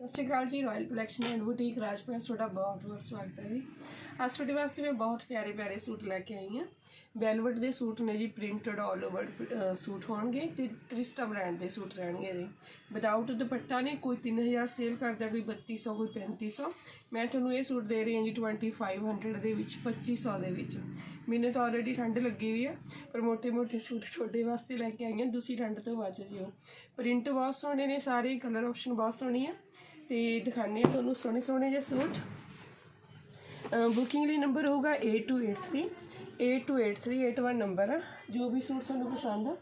Sat Sri Akal ji royal collection and boutique Rajpura ਤੁਹਾਡਾ ਬਹੁਤ ਬਹੁਤ ਸਵਾਗਤ ਹੈ ਜੀ। ਅੱਜ ਤੁਹਾਡੇ ਵਾਸਤੇ ਮੈਂ ਬਹੁਤ ਪਿਆਰੇ ਪਿਆਰੇ ਸੂਟ ਲੈ ਕੇ ਆਈ ਹਾਂ। ਵੈਲਵਟ ਦੇ ਸੂਟ ਨੇ ਜੀ ਪ੍ਰਿੰਟਡ ਆਲ ਓਵਰ ਸੂਟ ਹੋਣਗੇ ਤੇ ਤ੍ਰਿਸ਼ਟਾ ਬ੍ਰਾਂਡ ਦੇ ਸੂਟ ਰਹਿਣਗੇ ਜੀ। ਵਿਦਆਊਟ ਦੁਪੱਟਾ ਨੇ ਕੋਈ 3000 ਸੇਲ ਕਰਦਾ, ਕੋਈ 3200 ਕੋਈ 3500 ਮੈਂ ਤੁਹਾਨੂੰ ਇਹ ਸੂਟ ਦੇ ਰਹੀ ਹਾਂ ਜੀ 2500 ਦੇ ਵਿੱਚ 2500 ਦੇ ਵਿੱਚ। ਮੈਨੂੰ ਤਾਂ ਆਲਰੇਡੀ ਠੰਡ ਲੱਗੀ ਹੋਈ ਆ, ਪਰ ਮੋਟੇ ਮੋਟੇ ਸੂਟ ਤੁਹਾਡੇ ਵਾਸਤੇ ਲੈ ਕੇ ਆਈ ਹਾਂ। ਤੁਸੀਂ ਠੰਡ ਤੋਂ ਬਚ ਜਿਓ। ਪ੍ਰਿੰਟ ਬਹੁਤ ਸੋਹਣੇ ਨੇ, ਸਾਰੇ ਕਲਰ ਆਪਸ਼ਨ ਬਹੁਤ ਸੋਹਣੀ ਆ। ਤੇ ਦਿਖਾਉਂਦੇ ਹਾਂ ਤੁਹਾਨੂੰ ਸੋਹਣੇ ਸੋਹਣੇ ਜਿਹੇ ਸੂਟ। ਬੁਕਿੰਗ ਲਈ ਨੰਬਰ ਹੋਊਗਾ 8283 828381 ਨੰਬਰ ਆ। ਜੋ ਵੀ ਸੂਟ ਤੁਹਾਨੂੰ ਪਸੰਦ ਆ,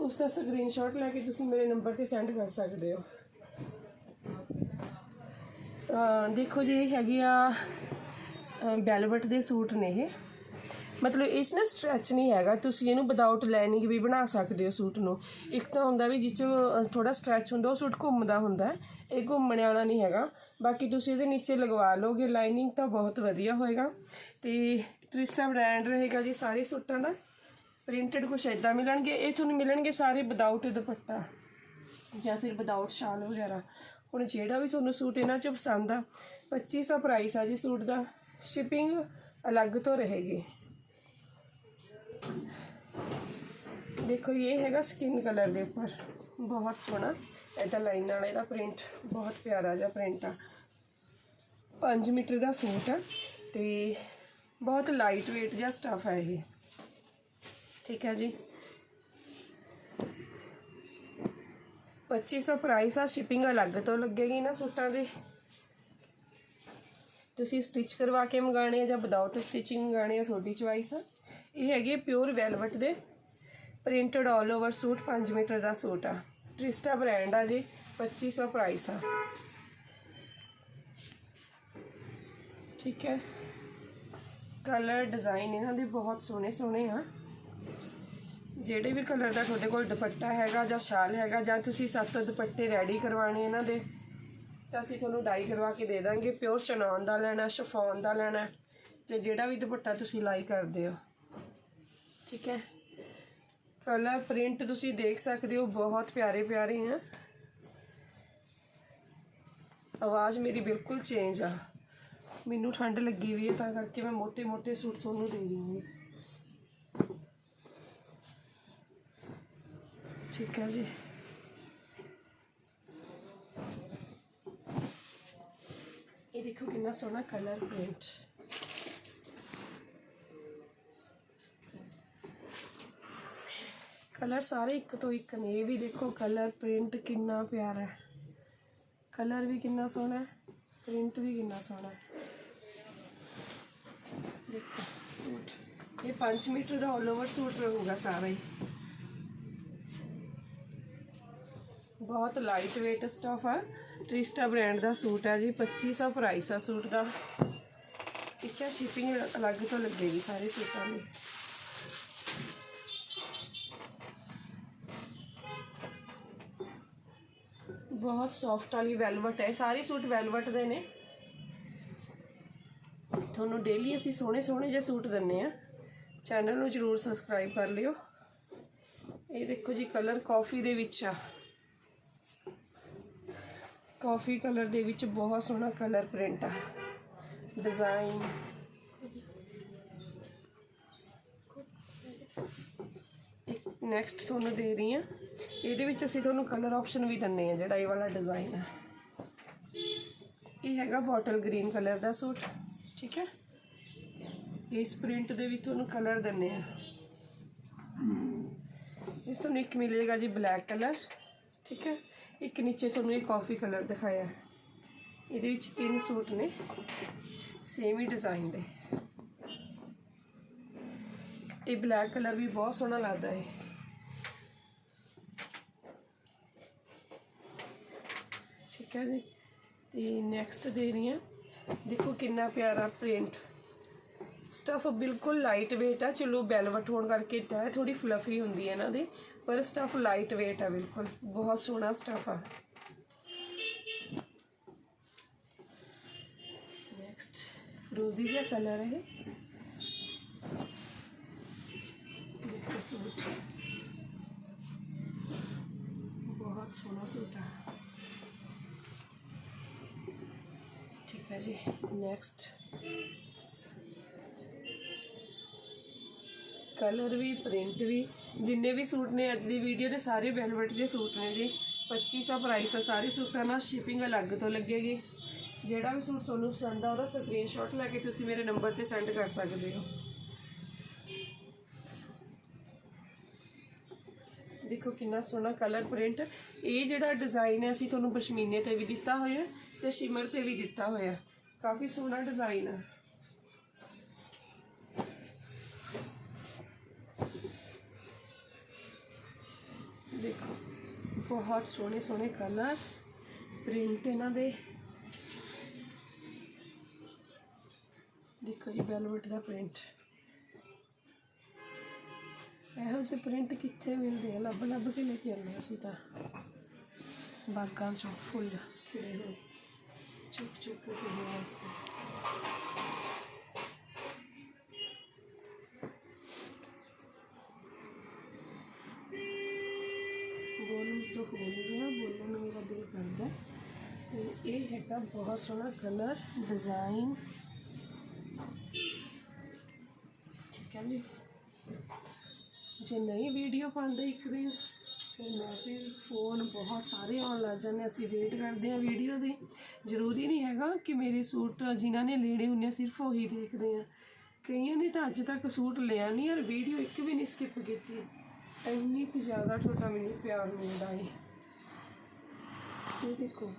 ਉਸ ਦਾ ਸਕਰੀਨਸ਼ਾਟ ਲੈ ਕੇ ਤੁਸੀਂ ਮੇਰੇ ਨੰਬਰ ਤੇ ਸੈਂਡ ਕਰ ਸਕਦੇ ਹੋ। ਦੇਖੋ ਜੀ ਇਹ ਹੈਗੇ ਆ ਬੈਲਵਟ ਦੇ ਸੂਟ ਨੇ ਇਹ। ਮਤਲਬ ਇਸ ਨਾਲ ਸਟ੍ਰੈਚ ਨਹੀਂ ਹੈਗਾ, ਤੁਸੀਂ ਇਹਨੂੰ ਵਿਦਆਊਟ ਲਾਈਨਿੰਗ ਵੀ ਬਣਾ ਸਕਦੇ ਹੋ ਸੂਟ ਨੂੰ। ਇੱਕ ਤਾਂ ਹੁੰਦਾ ਵੀ ਜਿਸ 'ਚ ਥੋੜਾ ਸਟ੍ਰੈਚ ਹੁੰਦਾ, ਉਹ ਸੂਟ ਘੁੰਮਦਾ ਹੁੰਦਾ ਇਹ ਘੁੰਮਣ ਵਾਲਾ ਨਹੀਂ ਹੈਗਾ। ਬਾਕੀ ਤੁਸੀਂ ਇਹਦੇ ਨੀਚੇ ਲਗਵਾ ਲਓਗੇ ਲਾਈਨਿੰਗ ਤਾਂ ਬਹੁਤ ਵਧੀਆ ਹੋਏਗਾ। ਤੇ ਟ੍ਰਿਸਟਾ ਬ੍ਰਾਂਡ ਰਹੇਗਾ ਜੀ, ਸਾਰੇ ਸੂਟਾਂ ਦਾ। ਪ੍ਰਿੰਟਡ ਕੁਛ ਇਦਾਂ ਮਿਲਣਗੇ, ਇਹ ਤੁਹਾਨੂੰ ਮਿਲਣਗੇ ਸਾਰੇ ਵਿਦਆਊਟ ਦੁਪੱਟਾ। ਜਾਂ ਫਿਰ ਵਿਦਆਊਟ ਸ਼ਾਲ ਵਗੈਰਾ। ਹੁਣ ਜਿਹੜਾ ਵੀ ਤੁਹਾਨੂੰ ਸੂਟ ਇਹਨਾਂ 'ਚ ਪਸੰਦ ਆ 2500 ਪ੍ਰਾਈਸ ਆ ਜੀ ਸੂਟ ਦਾ। ਸ਼ਿਪਿੰਗ ਅਲੱਗ ਤੋਂ ਰਹੇਗੀ। ਦੇਖੋ ਇਹ ਹੈਗਾ ਸਕਿਨ ਕਲਰ ਦੇ ਉੱਪਰ। ਬਹੁਤ ਸੋਹਣਾ। ਇਹਦਾ ਲਾਈਨ ਨਾਲ ਇਹਦਾ ਪ੍ਰਿੰਟ ਬਹੁਤ ਪਿਆਰਾ ਜਿਹਾ ਪ੍ਰਿੰਟ ਆ। 5 ਮੀਟਰ ਦਾ ਸੂਟ ਆ ਤੇ ਬਹੁਤ ਲਾਈਟ weight ਜਿਹਾ ਸਟਫ ਹੈ ਇਹ। ਠੀਕ ਹੈ ਜੀ। 2500 ਪ੍ਰਾਈਸ ਆ ਸ਼ਿਪਿੰਗ ਅਲੱਗ ਤੋਂ ਲੱਗੇਗੀ ਨਾ ਸੂਟਾਂ ਦੇ। ਤੁਸੀਂ ਸਟਿਚ ਕਰਵਾ ਕੇ ਮੰਗਾਣੇ ਆ ਜਾਂ ਵਿਦਆਊਟ ਸਟਿਚਿੰਗ ਮੰਗਾਣੇ ਆ, ਤੁਹਾਡੀ ਚੁਆਇਸ ਆ। ਇਹ ਹੈਗੇ ਪਿਓਰ ਵੈਲਵਟ ਦੇ printed all over suit 5 metre ਦਾ ਸੂਟ ਆ। ਟ੍ਰਿਸਟਾ ਬ੍ਰਾਂਡ ਆ ਜੀ 2500 ਪ੍ਰਾਈਸ ਆ। ਠੀਕ ਹੈ। ਕਲਰ ਡਿਜ਼ਾਈਨ ਇਹਨਾਂ ਦੇ ਬਹੁਤ ਸੋਹਣੇ ਸੋਹਣੇ ਆ। ਜਿਹੜੇ ਵੀ ਕਲਰ ਦਾ ਤੁਹਾਡੇ ਕੋਲ ਦੁਪੱਟਾ ਹੈਗਾ ਜਾਂ ਸ਼ਾਲ ਹੈਗਾ ਜਾਂ ਤੁਸੀਂ ਸੱਤ ਦੁਪੱਟੇ ਰੈਡੀ ਕਰਵਾਣੇ ਇਹਨਾਂ ਦੇ, ਤਾਂ ਅਸੀਂ ਤੁਹਾਨੂੰ ਡਾਈ ਕਰਵਾ ਕੇ ਦੇ ਦਾਂਗੇ। ਪਿਓਰ ਚਨੌਨ ਦਾ ਲੈਣਾ ਸ਼ਫੌਨ ਦਾ ਲੈਣਾ, ਤੇ ਜਿਹੜਾ ਵੀ ਦੁਪੱਟਾ ਤੁਸੀਂ ਲਾਈ ਕਰਦੇ ਹੋ। ठीक है। कलर प्रिंट तुम देख सकते हो, बहुत प्यारे प्यारे हैं। आवाज़ मेरी बिल्कुल चेंज आ। मैनू ठंड लगी हुई है, ता करके मैं मोटे मोटे सूट थोनू दे रही हूँ। ठीक है जी। ये देखो कि सोना कलर प्रिंट। ਕਲਰ ਸਾਰੇ ਇੱਕ ਤੋਂ ਇੱਕ ਨੇ। ਇਹ ਵੀ ਦੇਖੋ, ਕਲਰ ਪ੍ਰਿੰਟ ਕਿੰਨਾ ਪਿਆਰਾ ਹੈ। ਕਲਰ ਵੀ ਕਿੰਨਾ ਸੋਹਣਾ ਹੈ, ਪ੍ਰਿੰਟ ਵੀ ਕਿੰਨਾ ਸੋਹਣਾ ਹੈ। ਦੇਖੋ, ਸੂਟ। ਇਹ 5 ਮੀਟਰ ਦਾ ਆਲ ਓਵਰ ਸੂਟ ਰਹੂਗਾ ਸਾਰਾ ਹੀ। ਬਹੁਤ ਲਾਈਟ weight ਸਟਫ ਆ। ਟ੍ਰਿਸਟਾ ਬ੍ਰਾਂਡ ਦਾ ਸੂਟ ਆ ਜੀ 2500 ਪ੍ਰਾਈਸ ਆ ਸੂਟ ਦਾ। ਠੀਕ ਹੈ ਸ਼ਿਪਿੰਗ ਅਲੱਗ ਤੋਂ ਲੱਗੇਗੀ ਸਾਰੇ ਸੂਟਾਂ ਦੀ। ਬਹੁਤ ਸੌਫਟ ਵਾਲੀ ਵੈਲਵਟ ਹੈ। ਸਾਰੇ ਸੂਟ ਵੈਲਵਟ ਦੇ ਨੇ। ਤੁਹਾਨੂੰ ਡੇਲੀ ਅਸੀਂ ਸੋਹਣੇ ਸੋਹਣੇ ਜਿਹੇ ਸੂਟ ਦਿੰਨੇ ਆ। ਚੈਨਲ ਨੂੰ ਜਰੂਰ ਸਬਸਕ੍ਰਾਈਬ ਕਰ ਲਿਓ। ਇਹ ਦੇਖੋ ਜੀ ਕਲਰ ਕਾਫੀ ਦੇ ਵਿੱਚ ਆ। ਕਾਫੀ ਕਲਰ ਦੇ ਵਿੱਚ ਬਹੁਤ ਸੋਹਣਾ ਕਲਰ ਪ੍ਰਿੰਟ ਆ। ਡਿਜ਼ਾਈਨ ਨੈਕਸਟ ਤੁਹਾਨੂੰ ਦੇ ਰਹੀ ਆ। ਇਹਦੇ ਵਿੱਚ ਅਸੀਂ ਤੁਹਾਨੂੰ ਕਲਰ ਆਪਸ਼ਨ ਵੀ ਦਿੰਨੇ ਆ ਜਿਹੜਾ ਇਹ ਵਾਲਾ ਡਿਜ਼ਾਈਨ ਆ ਇਹ ਹੈਗਾ ਬੋਟਲ ਗ੍ਰੀਨ ਕਲਰ ਦਾ ਸੂਟ ਠੀਕ ਹੈ? ਇਸ ਪ੍ਰਿੰਟ ਦੇ ਵਿੱਚ ਤੁਹਾਨੂੰ ਕਲਰ ਦਿੰਨੇ ਆ ਇਸ ਤੁਹਾਨੂੰ ਇੱਕ ਮਿਲੇਗਾ ਜੀ ਬਲੈਕ ਕਲਰ ਠੀਕ ਹੈ? ਇੱਕ ਨੀਚੇ ਤੁਹਾਨੂੰ ਇਹ ਕਾਫੀ ਕਲਰ ਦਿਖਾਇਆ। ਹੈ। ਇਹਦੇ ਵਿੱਚ ਤਿੰਨ ਸੂਟ ਨੇ ਸੇਮ ਹੀ ਡਿਜ਼ਾਈਨ ਦੇ। ਇਹ ਬਲੈਕ ਕਲਰ ਵੀ ਬਹੁਤ ਸੋਹਣਾ ਲੱਗਦਾ ਹੈ। ਠੀਕ ਹੈ ਜੀ। ਤੇ ਨੈਕਸਟ ਦੇ ਰਹੀ ਹਾਂ। ਦੇਖੋ ਕਿੰਨਾ ਪਿਆਰਾ ਪ੍ਰਿੰਟ ਸਟਫ ਬਿਲਕੁਲ ਲਾਈਟ weight ਆ। ਚਲੋ ਵੈਲਵਟ ਹੋਣ ਕਰਕੇ ਤਾਂ ਹੈ ਥੋੜੀ ਫਲਫੀ ਹੁੰਦੀ ਹੈ ਇਹਨਾਂ ਦੀ, ਪਰ ਸਟਫ ਲਾਈਟ weight ਆ ਬਿਲਕੁਲ। ਬਹੁਤ ਸੋਹਣਾ ਸਟਫ ਆ। ਨੈਕਸਟ ਫਰੋਜ਼ੀ ਜਿਹਾ ਕਲਰ ਹੈ ਇਹ। ਦੇਖੋ ਸੂਟ। ਬਹੁਤ ਸੋਹਣਾ ਸੂਟ ਆ। ਠੀਕ ਹੈ ਜੀ ਨੈਕਸਟ ਕਲਰ ਵੀ ਪ੍ਰਿੰਟ ਵੀ, ਜਿੰਨੇ ਵੀ ਸੂਟ ਨੇ ਅੱਜ ਦੀ ਵੀਡੀਓ ਦੇ ਸਾਰੇ ਵੈਲਵਟ ਦੇ ਸੂਟ ਨੇ ਜੀ। 2500 ਪ੍ਰਾਈਸ ਆ, ਸਾਰੇ ਸੂਟਾਂ ਨਾਲ ਸ਼ਿਪਿੰਗ ਅਲੱਗ ਤੋਂ ਲੱਗੇਗੀ। ਜਿਹੜਾ ਵੀ ਸੂਟ ਤੁਹਾਨੂੰ ਪਸੰਦ ਆ, ਉਹਦਾ ਸਕਰੀਨਸ਼ਾਟ ਲੈ ਕੇ ਤੁਸੀਂ ਮੇਰੇ ਨੰਬਰ ਤੇ ਸੈਂਡ ਕਰ ਸਕਦੇ ਹੋ। ਦੇਖੋ ਕਿੰਨਾ ਸੋਹਣਾ ਕਲਰ ਪ੍ਰਿੰਟ ਇਹ ਜਿਹੜਾ ਡਿਜ਼ਾਈਨ ਹੈ, ਅਸੀਂ ਤੁਹਾਨੂੰ ਪਸ਼ਮੀਨੇ ਤੇ ਵੀ ਦਿੱਤਾ ਹੋਇਆ। ਤੇ ਸ਼ਿਮਰ ਤੇ ਵੀ ਦਿੱਤਾ ਹੋਇਆ। ਕਾਫੀ ਸੋਹਣਾ ਡਿਜ਼ਾਈਨ ਹੈ ਦੇਖੋ, ਬਹੁਤ ਸੋਹਣੇ ਸੋਹਣੇ ਕਲਰ ਪ੍ਰਿੰਟ ਇਹਨਾਂ ਦੇ। ਦੇਖੋ ਇਹ ਵੈਲਵਟ ਦਾ ਪ੍ਰਿੰਟ ਇਹੋ ਜਿਹੇ ਪ੍ਰਿੰਟ ਕਿੱਥੇ ਮਿਲਦੇ ਆ? ਲੱਭ ਲੱਭ ਕੇ ਲੈ ਕੇ ਆਉਂਦੇ ਹਾਂ ਅਸੀਂ ਤਾਂ। ਬਾਗਾਂ ਚੋਂ ਫੁੱਲ ਖਿੜੇ ਹੋਏ ਚੁੱਕ ਚੁੱਕ ਕੇ ਖਿੜੇ ਵਾਸਤੇ ਬੋਲਣ ਤੋਂ ਹੋ ਨਹੀਂ ਰਿਹਾ ਬੋਲਣ ਨੂੰ ਮੇਰਾ ਦਿਲ ਕਰਦਾ ਤੇ ਇਹ ਹੈਗਾ ਬਹੁਤ ਸੋਹਣਾ ਕਲਰ ਡਿਜ਼ਾਈਨ ਠੀਕ ਹੈ ਜੀ ਜੇ ਨਹੀਂ ਵੀਡੀਓ ਪਾਉਂਦੇ ਇੱਕ ਦਿਨ ਫਿਰ ਮੈਸੇਜ ਫੋਨ ਬਹੁਤ ਸਾਰੇ ਆਉਣ ਲੱਗ ਜਾਂਦੇ ਅਸੀਂ ਵੇਟ ਕਰਦੇ ਹਾਂ ਵੀਡੀਓ ਦੀ। ਜ਼ਰੂਰੀ ਨਹੀਂ ਹੈਗਾ ਕਿ ਮੇਰੇ ਸੂਟ ਜਿਨ੍ਹਾਂ ਨੇ ਲੈਣੇ ਹੁੰਦੇ ਸਿਰਫ ਉਹੀ ਦੇਖਦੇ ਆ। ਕਈਆਂ ਨੇ ਤਾਂ ਅੱਜ ਤੱਕ ਸੂਟ ਲਿਆ ਨਹੀਂ, ਔਰ ਵੀਡੀਓ ਇੱਕ ਵੀ ਨਹੀਂ ਸਕਿਪ ਕੀਤੀ। ਇੰਨੀ ਕੁ ਜ਼ਿਆਦਾ ਤੁਹਾਡਾ ਮੈਨੂੰ ਪਿਆਰ ਮਿਲਦਾ ਏ। ਇਹ ਦੇਖੋ,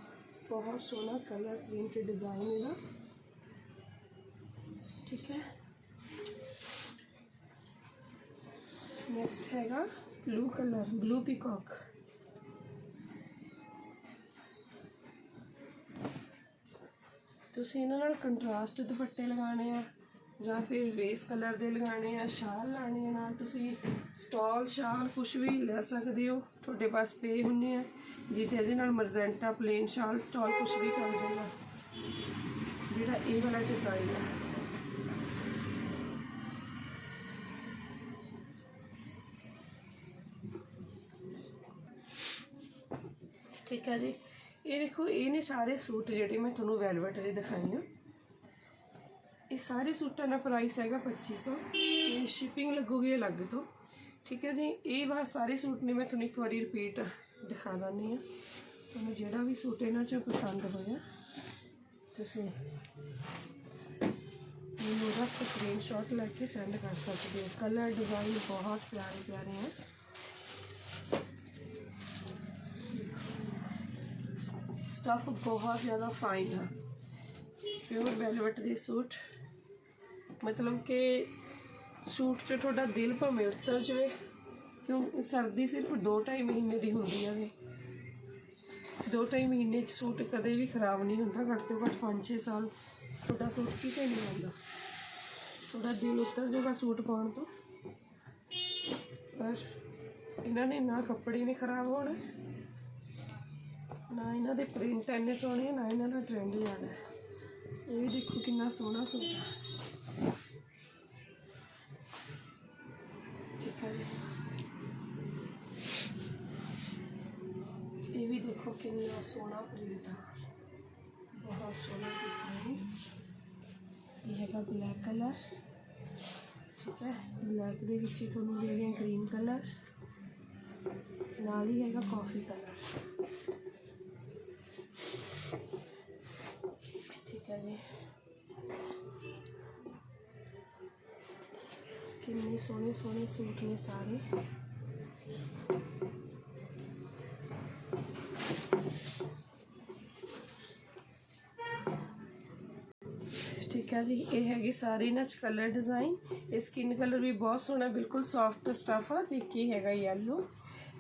ਬਹੁਤ ਸੋਹਣਾ ਕਲਰ ਪ੍ਰਿੰਟ ਡਿਜ਼ਾਈਨ ਇਹਦਾ। ਠੀਕ ਹੈ। ਨੈਕਸਟ ਹੈਗਾ ਬਲੂ ਕਲਰ ਬਲੂ ਪੀਕੌਕ ਤੁਸੀਂ ਇਹਨਾਂ ਨਾਲ ਕੰਟਰਾਸਟ ਦੁਪੱਟੇ ਲਗਾਣੇ ਆ, ਜਾਂ ਫਿਰ ਵੇਸ ਕਲਰ ਦੇ ਲਗਾਣੇ ਆ, ਸ਼ਾਲ ਲਾਣੇ ਆ ਨਾਲ, ਤੁਸੀਂ ਸਟਾਲ ਸ਼ਾਲ ਕੁਝ ਵੀ ਲੈ ਸਕਦੇ ਹੋ, ਤੁਹਾਡੇ ਪਾਸ ਪਏ ਹੁੰਨੇ ਆ ਜਿਹਦੇ ਇਹਦੇ ਨਾਲ ਮਰਜ਼ੈਂਟਾ ਪਲੇਨ ਸ਼ਾਲ ਸਟਾਲ ਕੁਝ ਵੀ ਚੱਲ ਜਾਏਗਾ ਜਿਹੜਾ ਇਹ ਵਾਲਾ ਡਿਜ਼ਾਈਨ ਹੈ ਠੀਕ ਹੈ ਜੀ। ਇਹ ਦੇਖੋ, ਇਹ ਨੇ ਸਾਰੇ ਸੂਟ ਜਿਹੜੇ, ਮੈਂ ਤੁਹਾਨੂੰ ਵੈਲਵਟ ਦੇ ਦਿਖਾਈ ਆ। ਇਹ ਸਾਰੇ ਸੂਟਾਂ ਦਾ ਪ੍ਰਾਈਸ ਹੈਗਾ 2500 ਤੇ ਸ਼ਿਪਿੰਗ ਲੱਗੂਗੀ ਅਲੱਗ ਤੋਂ। ਠੀਕ ਹੈ ਜੀ, ਇਹ ਵਾਰ ਸਾਰੇ ਸੂਟ ਨੇ, ਮੈਂ ਤੁਹਾਨੂੰ ਇੱਕ ਵਾਰੀ ਰਿਪੀਟ ਦਿਖਾ ਦਿੰਦੀ ਆ ਤੁਹਾਨੂੰ ਜਿਹੜਾ ਵੀ ਸੂਟ ਇਹਨਾਂ ਚੋਂ ਪਸੰਦ ਹੋਇਆ, ਤੁਸੀਂ ਮੈਨੂੰ ਉਹਦਾ ਸਕਰੀਨਸ਼ਾਟ ਲੈ ਕੇ ਸੈਂਡ ਕਰ ਸਕਦੇ ਹੋ। ਕਲਰ ਡਿਜ਼ਾਈਨ ਬਹੁਤ ਪਿਆਰੇ ਪਿਆਰੇ ਹੈ। ਸਟਫ ਬਹੁਤ ਜ਼ਿਆਦਾ ਫਾਈਨ ਆ। ਪਿਓਰ ਵੈਲਵਟ ਦੇ ਸੂਟ ਮਤਲਬ ਕਿ ਸੂਟ 'ਚ ਤੁਹਾਡਾ ਦਿਲ ਭਾਵੇਂ ਉਤਰ ਜਾਵੇ, ਕਿਉਂ ਸਰਦੀ ਸਿਰਫ 2.5 ਮਹੀਨੇ ਦੀ ਹੁੰਦੀ ਹੈ ਜੀ। 2.5 ਮਹੀਨੇ 'ਚ ਸੂਟ ਕਦੇ ਵੀ ਖਰਾਬ ਨਹੀਂ ਹੁੰਦਾ, ਘੱਟ ਤੋਂ ਘੱਟ 5-6 ਸਾਲ ਤੁਹਾਡਾ ਸੂਟ ਕਿਤੇ ਨਹੀਂ ਆਉਂਦਾ। ਤੁਹਾਡਾ ਦਿਲ ਉਤਰ ਜਾਊਗਾ ਸੂਟ ਪਾਉਣ ਤੋਂ। ਪਰ ਇਹਨਾਂ ਨੇ ਨਾ ਕੱਪੜੇ ਨਹੀਂ ਖਰਾਬ ਹੋਣੇ ਨਾ ਇਹਨਾਂ ਦੇ ਪ੍ਰਿੰਟ ਇੰਨੇ ਸੋਹਣੇ, ਨਾ ਇਹਨਾਂ ਦਾ ਟ੍ਰੈਂਡ ਜ਼ਿਆਦਾ ਹੈ। ਇਹ ਵੀ ਦੇਖੋ ਕਿੰਨਾ ਸੋਹਣਾ ਸੂਟ ਹੈ ਠੀਕ ਹੈ ਜੀ। ਇਹ ਵੀ ਦੇਖੋ ਕਿੰਨਾ ਸੋਹਣਾ ਪ੍ਰਿੰਟ ਆ। ਬਹੁਤ ਸੋਹਣਾ ਡਿਜ਼ਾਈਨ ਇਹ ਹੈਗਾ ਬਲੈਕ ਕਲਰ ਠੀਕ ਹੈ। ਬਲੈਕ ਦੇ ਵਿੱਚ ਹੀ ਤੁਹਾਨੂੰ ਦੇ ਰਹੇ ਗ੍ਰੀਨ ਕਲਰ ਨਾਲ ਹੀ ਹੈਗਾ ਕਾਫੀ ਕਲਰ ਸੋਹਣੇ ਸੋਹਣੇ ਸੂਟ ਨੇ ਸਾਰੇ। ਠੀਕ ਹੈ ਜੀ, ਇਹ ਹੈਗੀ ਸਾਰੀ ਇਹਨਾਂ ਚ ਕਲਰ ਡਿਜ਼ਾਈਨ। ਇਹ ਸਕਿਨ ਕਲਰ ਵੀ ਬਹੁਤ ਸੋਹਣਾ, ਬਿਲਕੁਲ ਸੌਫਟ ਸਟਫ ਆ ਤੇ ਕੀ ਹੈਗਾ ਯੈਲੋ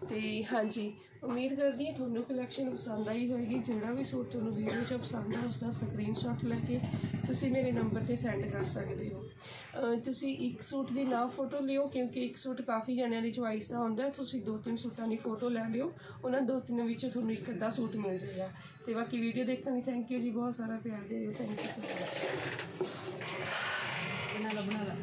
ਤੇ ਹਾਂਜੀ, ਉਮੀਦ ਕਰਦੀ ਹਾਂ ਤੁਹਾਨੂੰ ਕਲੈਕਸ਼ਨ ਪਸੰਦ ਆਈ ਹੋਏਗੀ। ਜਿਹੜਾ ਵੀ ਸੂਟ ਤੁਹਾਨੂੰ ਵੀਡੀਓ 'ਚ ਪਸੰਦ ਆ ਉਸ ਦਾ ਸਕਰੀਨਸ਼ਾਟ ਲੈ ਕੇ ਤੁਸੀਂ ਮੇਰੇ ਨੰਬਰ ਤੇ ਸੈਂਡ ਕਰ ਸਕਦੇ ਹੋ। ਤੁਸੀਂ ਇੱਕ ਸੂਟ ਦੀ ਨਾ ਫੋਟੋ ਲਿਓ, ਕਿਉਂਕਿ ਇੱਕ ਸੂਟ ਕਾਫੀ ਜਣਿਆਂ ਦੀ ਚੁਆਇਸ ਦਾ ਹੁੰਦਾ ਤੁਸੀਂ ਦੋ ਤਿੰਨ ਸੂਟਾਂ ਦੀ ਫੋਟੋ ਲੈ ਲਿਓ, ਉਹਨਾਂ ਦੋ ਤਿੰਨ ਵਿੱਚੋਂ ਤੁਹਾਨੂੰ ਇੱਕ ਅੱਧਾ ਸੂਟ ਮਿਲ ਜਾਏਗਾ। ਤੇ ਬਾਕੀ ਵੀਡੀਓ ਦੇਖਣ ਲਈ ਥੈਂਕ ਯੂ ਜੀ, ਬਹੁਤ ਸਾਰਾ ਪਿਆਰ ਦੇ ਦਿਓ। ਥੈਂਕ ਯੂ ਸੋ ਮਚ ਬਣਾ ਲਾ ਬਣਾ ਲਾ।